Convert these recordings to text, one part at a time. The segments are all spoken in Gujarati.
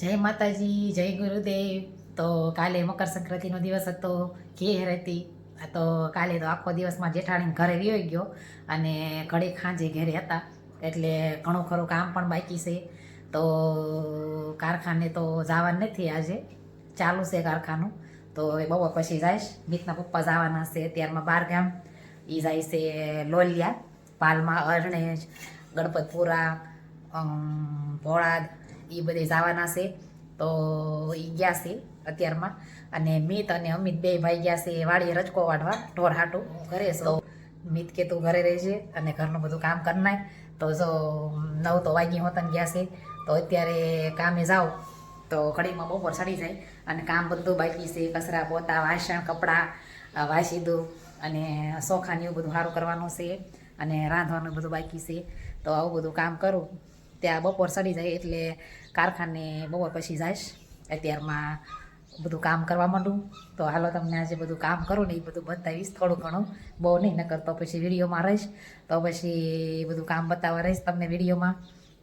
જય માતાજી, જય ગુરુદેવ. તો કાલે મકર સંક્રાંતિનો દિવસ હતો, ઘેર હતી. તો કાલે તો આખો દિવસમાં જેઠાણીને ઘરે વયો ગયો અને ઘડી ખાંજે ઘેરે હતા. એટલે ઘણું ખરું કામ પણ બાકી છે. તો કારખાને તો જવાનું નથી આજે. ચાલુ છે કારખાનું. તો એ બહુ પછી જાય મિતના પપ્પા જવાના છે અત્યારમાં બાર ગામ એ જાય છે લોલિયા, પાલમાં અરણેજ, ગણપતપુરા ભોળાદ. એ બધે જવાના છે. તો એ ગયા છે અત્યારમાં. અને મિત અને અમિત બે ભાઈ ગયા છે વાડીએ રજકો વાઢવા, ઢોર હાટું ઘરે. તો મિત કે તું ઘરે રહેજે અને ઘરનું બધું કામ કરી નાખ. તો જો નવ તો વાગી હોતન ગયા છે. તો અત્યારે કામે જાઓ તો ઘડીમાં બપોર ચડી જાય અને કામ બધું બાકી છે. કચરા પોતા, વાસણ, કપડાં વાસી દઉં અને સોખાને એવું બધું સારું કરવાનું છે. અને રાંધવાનું બધું બાકી છે. તો આવું બધું કામ કરું. ત્યાં બપોર સડી જાય એટલે કારખાને બપોર પછી જઈશ. અત્યારમાં બધું કામ કરવા માંડું. તો હાલો તમને આજે બધું કામ કરું ને એ બધું બતાવીશ થોડું ઘણું. બહુ નહીં, નકર તો પછી વિડીયોમાં રહીશ. તો પછી બધું કામ બતાવવા રહીશ તમને વિડીયોમાં.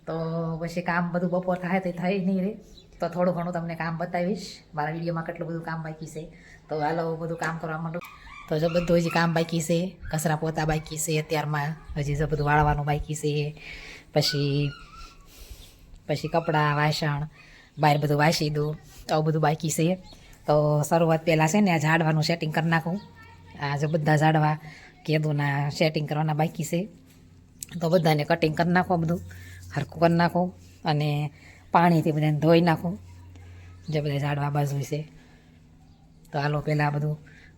તો પછી કામ બધું બપોર થાય તો થઈ નહીં રે તો થોડું ઘણું તમને કામ બતાવીશ. મારા વિડીયોમાં કેટલું બધું કામ બાકી છે. તો હાલો બધું કામ કરવા માંડું. તો જો બધું હજી કામ બાકી છે. કચરા પોતા બાકી છે. અત્યારમાં હજી જો બધું વાળવાનું બાકી છે. પછી પછી કપડાં, વાસણ, બહાર બધું વાસી દઉં. તો આવું બધું બાકી છે. તો શરૂઆત પહેલાં છે ને આ ઝાડવાનું સેટિંગ કરી નાખું. આ જો બધા ઝાડવા કેદુના સેટિંગ કરવાના બાકી છે. તો બધાને કટિંગ કરી નાખો બધું. હરખું કરી નાખું અને પાણીથી બધાને ધોઈ નાખું. જે બધા ઝાડવા બાજુ છે. તો હાલો પહેલાં બધું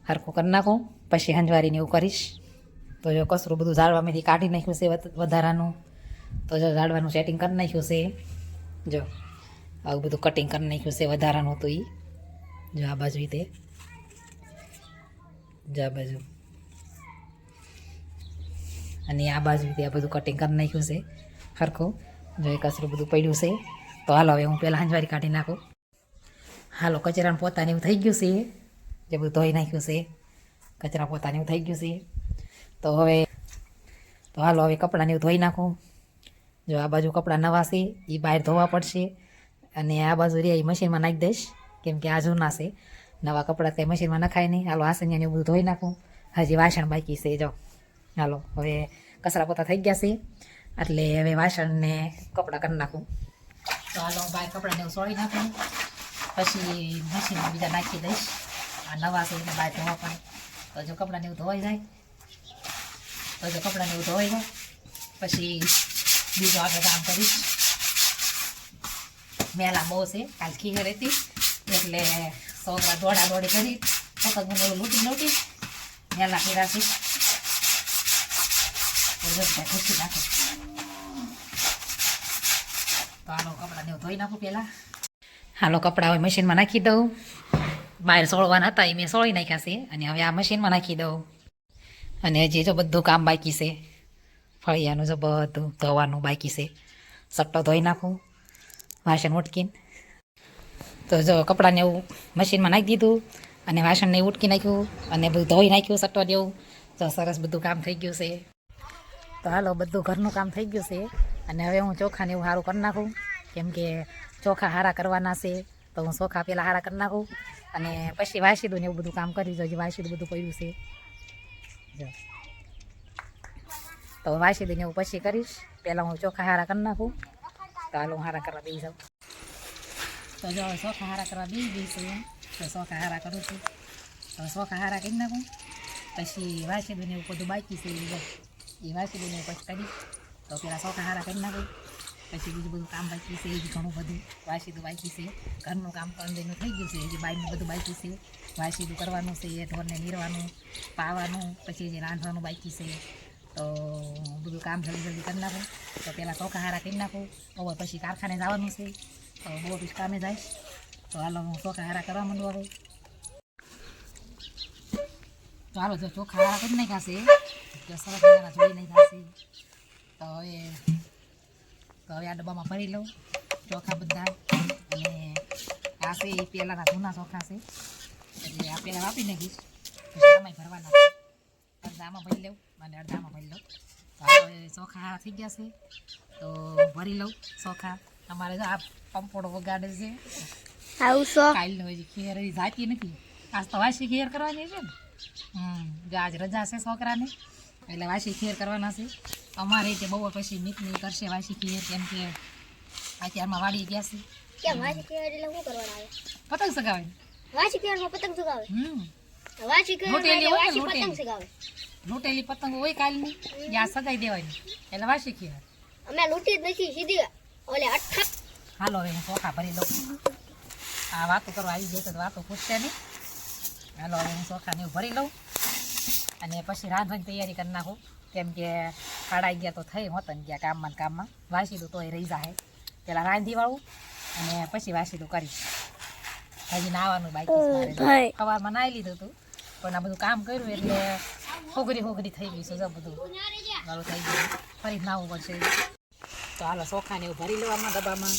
હરખું કરી નાખું. પછી હંજવારીને એવું કરીશ. તો જો કચરું બધું ઝાડવામાંથી કાઢી નાખ્યું છે વધારાનું. તો જો ઝાડવાનું સેટિંગ કરી નાખ્યું છે. જો, આવું બધું કટિંગ કરી નાખ્યું છે, વધારાનું હતું એ જો આ બાજુ તે જો આ બાજુ. અને આ બાજુ તે આ બધું કટિંગ કરી નાખ્યું છે સરખું જો એ કચરું બધું પડ્યું છે, તો હાલો હવે હું પહેલાં હાંજવારી કાઢી નાખું. હાલો, કચરાનું પોતાને એવું થઈ ગયું છે, જે બધું ધોઈ નાખ્યું છે. કચરા પોતાને એવું થઈ ગયું છે. તો હવે, તો હાલો હવે કપડાને એવું ધોઈ નાખું. જો આ બાજુ કપડાં નવા છે એ બહાર ધોવા પડશે. અને આ બાજુ રે એ મશીનમાં નાખી દઈશ, કેમ કે આ જૂના છે. નવા કપડાં કંઈ મશીનમાં નખાય નહીં. હાલો આસનિયાને એવું બધું ધોઈ નાખું. હજી વાસણ બાકી છે, જો. હાલો, હવે કચરા પોતા થઈ ગયા છે. એટલે હવે વાસણને કપડાં કરી નાખું. તો હાલો, હું બહાર કપડાને એવું સોળી નાખું. પછી મશીનમાં બીજા નાખી દઈશ. આ નવા છે, એને બાય ધોવા પણ તો જો કપડાને એવું ધોવાઈ જાય. તો જો કપડાને એવું ધોવાઈ જાય. પછી બીજું આગળ કામ કરીશ. મેલા બહુ છે, કાલ ખીર હતી. એટલે છોકરા દોડા દોડી કરી. વખત મને લૂંટી લૂંટી મેલા ખીરાથી ખુશી નાખે. તો હાલો કપડાને ધોઈ નાખું પહેલાં. હાલો, કપડાં હવે મશીનમાં નાખી દઉં. બહાર સોળવાના હતા, એ મેં સોળી નાખ્યા છે. અને હવે આ મશીનમાં નાખી દઉં. અને હજી જો બધું કામ બાકી છે. ફળિયાનું જો બધું ધોવાનું બાકી છે. સટ્ટો ધોઈ નાખું, વાસણ ઉટકીને. તો જો કપડાને એવું મશીનમાં નાખી દીધું, અને વાસણને ઉટકી નાખ્યું, અને બધું ધોઈ નાખ્યું, સટ્ટો જેવું તો સરસ બધું કામ થઈ ગયું છે. તો હાલો, બધું ઘરનું કામ થઈ ગયું છે. અને હવે હું ચોખાને એવું સારું કરી નાખું. કેમ કે ચોખા હારા કરવાના છે, તો હું ચોખા પહેલાં હારા કરી નાખું. અને પછી વાસી દઉં ને એવું બધું કામ કરી જો વાસી બધું પડ્યું છે. જો. તો વાસી દઈને હું પછી કરીશ. પહેલાં હું ચોખા હારા કરી નાખું. તો હાલ હું હારા કરવા દઈ જાઉં. તો જો ચોખા હારા કરવા દઈ દઈશું તો ચોખા હારા કરું છું. તો ચોખા હારા કરી નાખું. પછી વાસી દઈને એવું બધું બાકી છે એ વાસી દઈને પછી કરીશ. તો પહેલાં ચોખા હારા કરી નાખું. પછી બીજું બધું કામ બાકી છે, એ ઘણું બધું. વાસીદું બાકી છે. ઘરનું કામ અંદરનું થઈ ગયું છે. હજી બાયનું બધું બાકી છે. વાસીદું કરવાનું છે ઢોરને નીરવાનું પાવાનું, પછી જે રાંધવાનું બાકી છે. તો બધું કામ જલ્દી જલ્દી કરી નાખું. તો પહેલાં ચોખા હારા કરી નાખું. હવે પછી કારખાને જવાનું છે. તો બહુ પછી કામે જઈશ. તો હાલો હું ચોખા હારા કરવા માંડું હવે. તો હાલો, જો ચોખા હારા કરી નહીં ખાશે જો સરસ મજાના જોઈ નહીં ખાશે તો હવે તો હવે આ ડબ્બામાં ભરી લઉં ચોખા બધા. અને આ છે એ પહેલાંના જૂના ચોખા છે. એટલે આ પહેલાં વાપરી નાખીશ. પછી આમાંય ભરવાના અડધામાં ભરી લઉં અને અડધામાં ભરી લઉં. હવે ચોખા થઈ ગયા છે. તો ભરી લઉં ચોખા. અમારે જો આ પંપોડો વગાડે છે. કાલનો હજી ખેર જાતી નથી. આજ તો વાસી ખેર કરવાની છે ને. હમ આજ રજા છે છોકરાને. એટલે વાસી ખેર કરવાના છે. અમારે તે બહુ પછી મીઠની કરશે વાસી ખેર કેમ કે અત્યારમાં વાડી ગયા છે. કેમ? વાસી કેવાડ એટલે શું કરવાનું આવે? પતંગ સગાવે. વાસી કેવાડમાં પતંગ ચગાવે હમ. વાસી ખેર વાસી પતંગ ચગાવે લૂંટેલી પતંગ હોય કાલની ત્યાં સગાઈ દેવાની. એટલે વાસી ખેર અમે લૂંટી જ નથી સીધી. ઓલે અઠ્ઠા હાલો હવે હું ચોખા ભરી દઉં આ વાતો કરવા આવી જાય તો વાતો પૂછશે નહીં. હાલો હવે હું ચોખાને ભરી લઉં. અને પછી રાંધવાની તૈયારી કરી નાખું. કેમ કે ખાડા ગયા તો થઈ હોતન ગયા કામમાં ને કામમાં. વાસીદું તોય રહી જાય પેલા રાંધી વાળું અને પછી વાસીદું કરીશ હજી નાવાનું. ભાઈ. સવારમાં નાહી લીધું હતું પણ આ બધું કામ કર્યું એટલે હોગરી હોગરી થઈ ગઈ છે જો બધું. વાળું થઈ ગયું. ફરી નાવું પડશે. તો હાલો ચોખાને એવું ભરી લેવામાં ડબ્બામાં.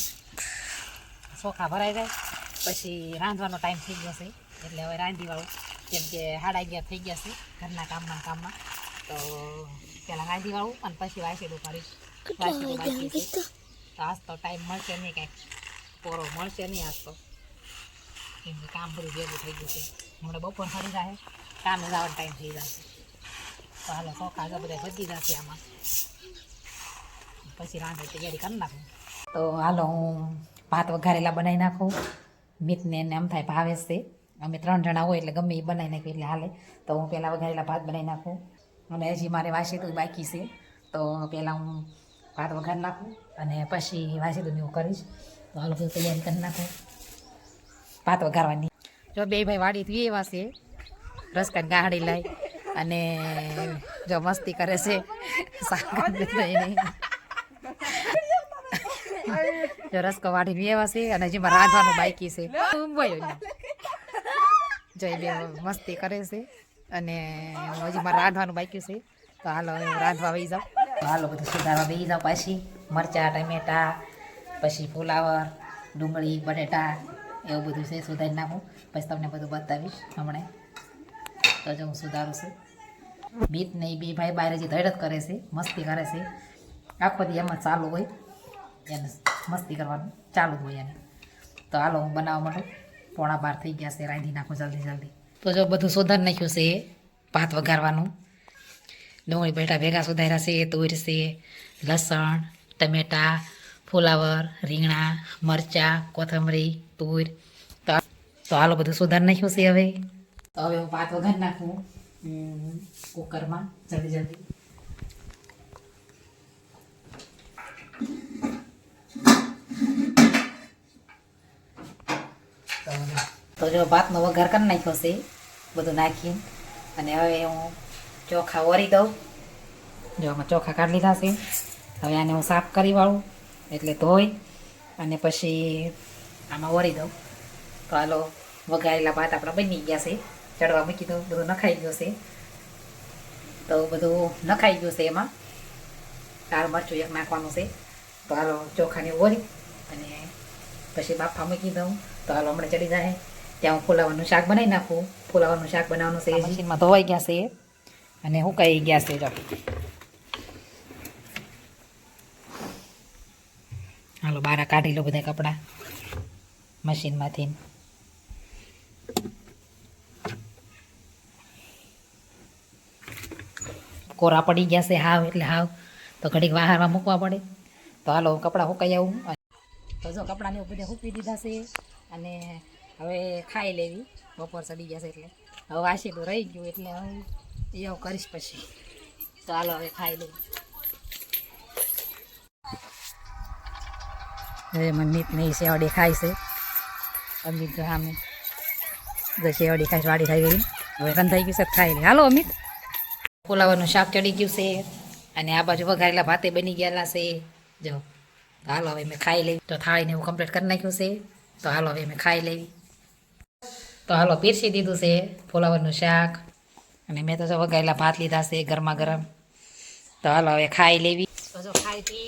ચોખા ભરાઈ જાય. પછી રાંધવાનો ટાઈમ થઈ ગયો છે. એટલે હવે રાંધી વાળું. કેમ કે હાડા ગયા થઈ ગયા છે ઘરના કામમાં કામમાં. તો પહેલાં રાંધી વાળું અને પછી વાસીડું કરીશ વાસીડું તો આજ તો ટાઈમ મળશે નહીં કાંઈક. પોરો મળશે નહીં આજ તો. કેમ કે કામ બધું ભેગું થઈ ગયું છે. હમણાં બપોર ફરી જાય કામે જવાનો ટાઈમ થઈ જશે હાલો ચોખા તો બધા વધી જશે આમાં. પછી રાંધે તૈયારી કરી નાખું. તો હાલો હું ભાત વઘારેલા બનાવી નાખું. મીતને એને એમ થાય ભાવે છે. અમે ત્રણ જણા હોય એટલે ગમે એ બનાવી નાખ્યું એટલે હાલે. તો હું પહેલાં વઘારેલા ભાત બનાવી નાખું. અને હજી મારે વાસીતું બાકી છે. તો પહેલાં હું ભાત વઘારી નાખું અને પછી વાસીતું હું કરીશ. તો હાલો બધું તૈયારી કરી નાખું. ભાત વઘારવાની. જો બે ભાઈ વાડીથી એવા છે. રસકાન ગાડી લાય. અને જો મસ્તી કરે છે. જો રસકો કવાડી લેવા છે અને જેમાં રાંધવાનું બાકી છે. જોઈ એ મસ્તી કરે છે અને હજી મારે રાંધવાનું બાકી છે. તો હાલો રાંધવા વહી જાઉં હાલો, બધું સુધારવા બેસી જાઉં પાછી. મરચાં, ટમેટા, પછી ફુલાવર, ડુંગળી, બટેટા, એવું બધું છે, સુધારી નાખું. પછી તમને બધું બતાવીશ હમણાં. તો જો હું સુધારું છું. બીત નહીં બે ભાઈ બહાર જે ધડત કરે છે, મસ્તી કરે છે, આખો દી એમાં ચાલુ હોય, એને મસ્તી કરવાનું ચાલુ જ હોય એને. તો હાલો હું બનાવવા માંડું. પોણા બાર થઈ ગયા છે, રાંધી નાખું જલ્દી જલ્દી. તો જો બધું સુધારી નાખ્યું છે, ભાત વઘારવાનું. ડુંગળી બેટા ભેગા સુધાર્યા છે, તુર છે, લસણ, ટમેટા, ફુલાવર, રીંગણા, મરચાં, કોથમરી, તુર. તો હાલો બધું સુધારી નાખ્યું છે હવે. તો હવે હું ભાત વઘાર નાખું. કુકરમાં જલ્દી જલ્દી. તો- જો ભાતનો વઘાર કરી નાખ્યો છે, બધું નાખીને. અને હવે હું ચોખા ઓરી દઉં. જો આમાં ચોખા કાઢી લીધા છે. હવે આને હું સાફ કરી વાળું, એટલે ધોઈ અને પછી આમાં ઓરી દઉં. તો હાલો, વઘારેલા ભાત આપણા બની ગયા છે. ચડવા મૂકી દઉં બધું નખાઈ ગયું છે તો બધું નખાઈ ગયું છે એમાં લાલ મરચું એક નાખવાનું છે તો હાલો ચોખાને ઓરી અને પછી બાફા મૂકી દઉં તો હાલો હમણાં ચડી જાય ત્યાં હું ફુલાવાનું શાક બનાવી નાખું। ફુલાવાનું શાક બનાવવાનું છે મશીનમાં ધોવાઈ ગયા છે। અને હુકાઈ ગયા છે જો. હાલો બારા કાઢી લો બધા કપડાં મશીનમાંથી. કોરા પડી ગયા છે હાવ એટલે હાવ. તો ઘડીક વાહારમાં મૂકવા પડે. તો હાલો કપડાં હુકાઈ આવું. તો જો કપડાને એવું બધે સૂકી દીધા છે અને હવે ખાઈ લેવી. બપોર ચડી ગયા છે એટલે. હવે વાસી તો રહી ગયું એટલે હું એવું કરીશ પછી. તો હાલો, હવે ખાઈ લેવી હવે મનમીત નહીં શેવડી ખાય છે. અમિત સામે. શેવડી ખાઈ વાડી ખાઈ ગઈ. હવે રંધાઈ ગયું છે, ખાઈ લે. હાલો, અમિત. ફુલાવાનું શાક ચડી ગયું છે અને આ બાજુ વઘારેલા ભાતે બની ગયેલા છે. જો તો હાલો હવે મેં ખાઈ લેવી તો થાળીને એવું કમ્પ્લીટ કરી નાખ્યું છે. તો હાલો હવે મેં ખાઈ લેવી તો હાલો પીરસી દીધું છે ફુલાવરનું શાક. અને મેં તો જો વઘારેલા ભાત લીધા છે ગરમા ગરમ તો હાલો હવે ખાઈ લેવી. તો જો ખાઈ પી.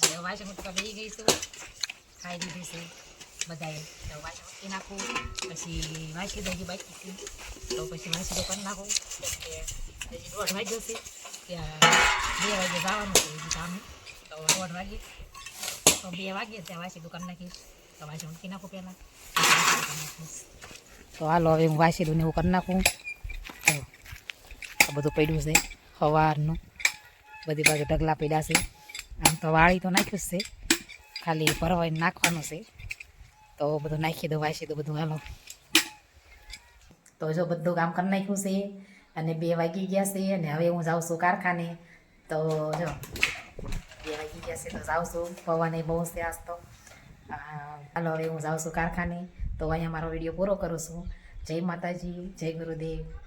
હવે વાસણ મૂકવા બેસી ગઈ છું. ખાઈ લીધું છે. બધાએ તો વાસણ મૂકી નાખું. પછી વાસી દઈ બાકી તો પછી વાસી કરી નાખું. હજી દોઢ વાગ્યો છે ત્યાં બે વાગે જવાનું છે હજી કામે તો દોઢ વાગે તો બે વાગે ત્યાં વાસી દુકાન નાખીશ તો વાસી મૂકી નાખું પહેલાં તો હાલો, હવે હું વાસી દઉં ને એવું કરી નાખું. તો આ બધું પડ્યું છે સવારનું બધી બાજુ ઢગલા પડ્યા છે. આમ તો વાળી તો નાખ્યું જ છે. ખાલી ભરવાઈને નાખવાનું છે. તો બધું નાખી દઉં, વાસી દઉં બધું. હાલો. તો જો બધું કામ કરી નાખ્યું છે. અને બે વાગી ગયા છે અને હવે હું જાઉં છું કારખાને. તો જો, બે વાગી ગયા છે તો જાઉં છું. પવન એ બહુ છે આજ તો. હાલો, હવે હું જાઉં છું કારખાને. તો અહીંયા મારો વીડિયો પૂરો કરું છું. જય માતાજી, જય ગુરુદેવ.